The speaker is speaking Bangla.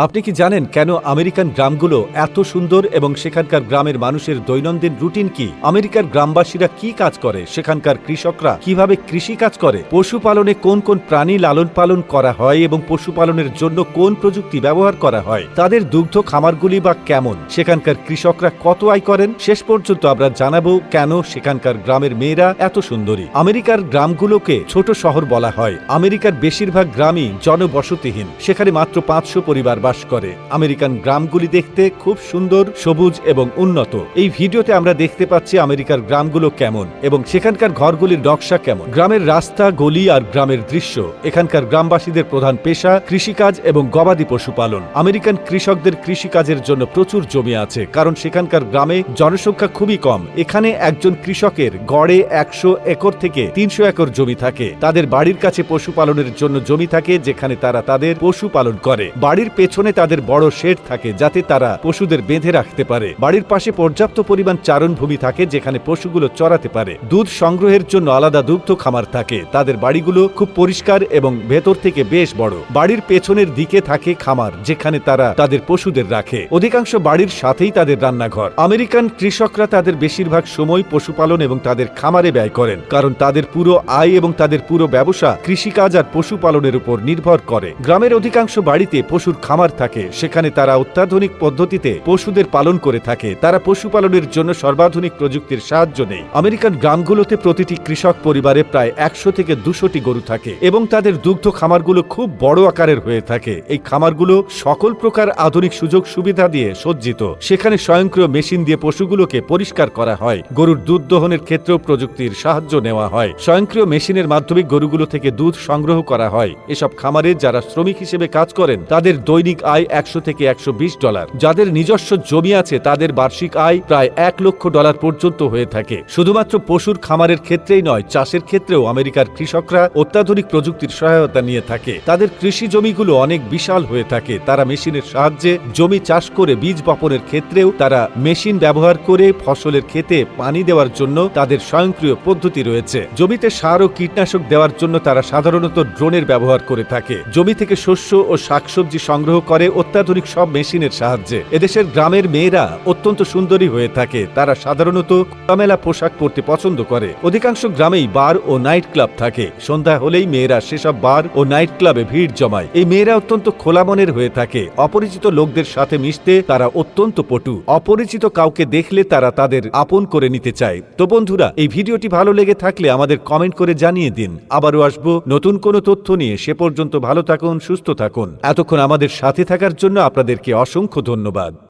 আপনি কি জানেন কেন আমেরিকান গ্রামগুলো এত সুন্দর এবং সেখানকার গ্রামের মানুষের দৈনন্দিন রুটিন কি? আমেরিকার গ্রামবাসীরা কি কাজ করে? সেখানকার কৃষকরা কীভাবে কৃষি কাজ করে? পশুপালনে কোন কোন প্রাণী লালন পালন করা হয় এবং পশুপালনের জন্য কোন প্রযুক্তি ব্যবহার করা হয়? তাদের দুগ্ধ খামারগুলি বা কেমন? সেখানকার কৃষকরা কত আয় করেন? শেষ পর্যন্ত আমরা জানাব কেন সেখানকার গ্রামের মেয়েরা এত সুন্দরী। আমেরিকার গ্রামগুলোকে ছোট শহর বলা হয়। আমেরিকার বেশিরভাগ গ্রামই জনবসতিহীন। সেখানে মাত্র পাঁচশো পরিবার বাস করে। আমেরিকান গ্রামগুলি দেখতে খুব সুন্দর, সবুজ এবং উন্নত। এই ভিডিওতে আমরা দেখতে পাচ্ছি আমেরিকার গ্রামগুলো কেমন এবং সেখানকার ঘরগুলির নকশা কেমন। গ্রামের রাস্তা, গলি আর গ্রামের দৃশ্য। এখানকার গ্রামবাসীদের প্রধান পেশা কৃষিকাজ এবং গবাদি পশুপালন। আমেরিকান কৃষকদের কৃষিকাজের জন্য প্রচুর জমি আছে, কারণ সেখানকার গ্রামে জনসংখ্যা খুবই কম। এখানে একজন কৃষকের গড়ে একশো একর থেকে তিনশো একর জমি থাকে। তাদের বাড়ির কাছে পশুপালনের জন্য জমি থাকে, যেখানে তারা তাদের পশু পালন করে। বাড়ির পেছনে তাদের বড় শেড থাকে যাতে তারা পশুদের বেঁধে রাখতে পারে। বাড়ির পাশে পর্যাপ্ত পরিমাণ চারণভূমি থাকে যেখানে পশুগুলো চড়াতে পারে। দুধ সংগ্রহের জন্য আলাদা দুগ্ধ খামার থাকে। তাদের বাড়িগুলো খুব পরিষ্কার এবং ভেতর থেকে বেশ বড়। বাড়ির পেছনের দিকে থাকে খামার, যেখানে তারা তাদের পশুদের রাখে। অধিকাংশ বাড়ির সাথেই তাদের রান্নাঘর। আমেরিকান কৃষকরা তাদের বেশিরভাগ সময় পশুপালন এবং তাদের খামারে ব্যয় করেন, কারণ তাদের পুরো আয় এবং তাদের পুরো ব্যবসা কৃষিকাজ আর পশুপালনের উপর নির্ভর করে। গ্রামের অধিকাংশ বাড়িতে পশুর খামার থাকে, সেখানে তারা অত্যাধুনিক পদ্ধতিতে পশুদের পালন করে থাকে। তারা পশুপালনের জন্য সর্বাধুনিক প্রযুক্তির সাহায্য নেই আমেরিকান গ্রামগুলোতে প্রতিটি কৃষক পরিবারে প্রায় একশো থেকে দুশোটি গরু থাকে এবং তাদের দুগ্ধ খামারগুলো খুব বড় আকারের হয়ে থাকে। এই খামারগুলো সকল প্রকার আধুনিক সুযোগ সুবিধা দিয়ে সজ্জিত। সেখানে স্বয়ংক্রিয় মেশিন দিয়ে পশুগুলোকে পরিষ্কার করা হয়। গরুর দুধ দহনের ক্ষেত্রেও প্রযুক্তির সাহায্য নেওয়া হয়। স্বয়ংক্রিয় মেশিনের মাধ্যমে গরুগুলো থেকে দুধ সংগ্রহ করা হয়। এসব খামারে যারা শ্রমিক হিসেবে কাজ করেন, তাদের দৈনিক আয় একশো থেকে একশো বিশ ডলার। যাদের নিজস্ব জমি আছে, তাদের বার্ষিক আয় প্রায় এক লক্ষ ডলার পর্যন্ত হয়ে থাকে। শুধুমাত্র পশুর খামারের ক্ষেত্রেই নয়, চাষের ক্ষেত্রেও আমেরিকার কৃষকরা অত্যাধুনিক প্রযুক্তির সহায়তা নিয়ে থাকে। তাদের কৃষি জমিগুলো অনেক বিশাল হয়ে থাকে। তারা মেশিনের সাহায্যে জমি চাষ করে বীজ বপনের ক্ষেত্রেও তারা মেশিন ব্যবহার করে ফসলের ক্ষেতে পানি দেওয়ার জন্য তাদের স্বয়ংক্রিয় পদ্ধতি রয়েছে। জমিতে সার ও কীটনাশক দেওয়ার জন্য তারা সাধারণত ড্রোনের ব্যবহার করে থাকে। জমি থেকে শস্য ও শাকসবজি সংগ্রহ করে অত্যাধুনিক সব মেশিনের সাহায্যে। এদেশের গ্রামের মেয়েরা অত্যন্ত সুন্দরী হয়ে থাকে। তারা সাধারণত খোলামেলা পোশাক পরতে পছন্দ করে। অধিকাংশ গ্রামেই বার ও নাইট ক্লাব থাকে। সন্ধ্যা হলেই মেয়েরা সেসব বার ও নাইট ক্লাবে ভিড় জমায়। এই মেয়েরা অত্যন্ত খোলা মনের হয়ে থাকে। অপরিচিত লোকদের সাথে মিশতে তারা অত্যন্ত পটু। অপরিচিত কাউকে দেখলে তারা তাদের আপন করে নিতে চায়। তো বন্ধুরা, এই ভিডিওটি ভালো লেগে থাকলে আমাদের কমেন্ট করে জানিয়ে দিন। আবারও আসব নতুন কোনো তথ্য নিয়ে। সে পর্যন্ত ভালো থাকুন, সুস্থ থাকুন। এতক্ষণ আমাদের সাথে থাকার জন্য আপনাদেরকে অসংখ্য ধন্যবাদ।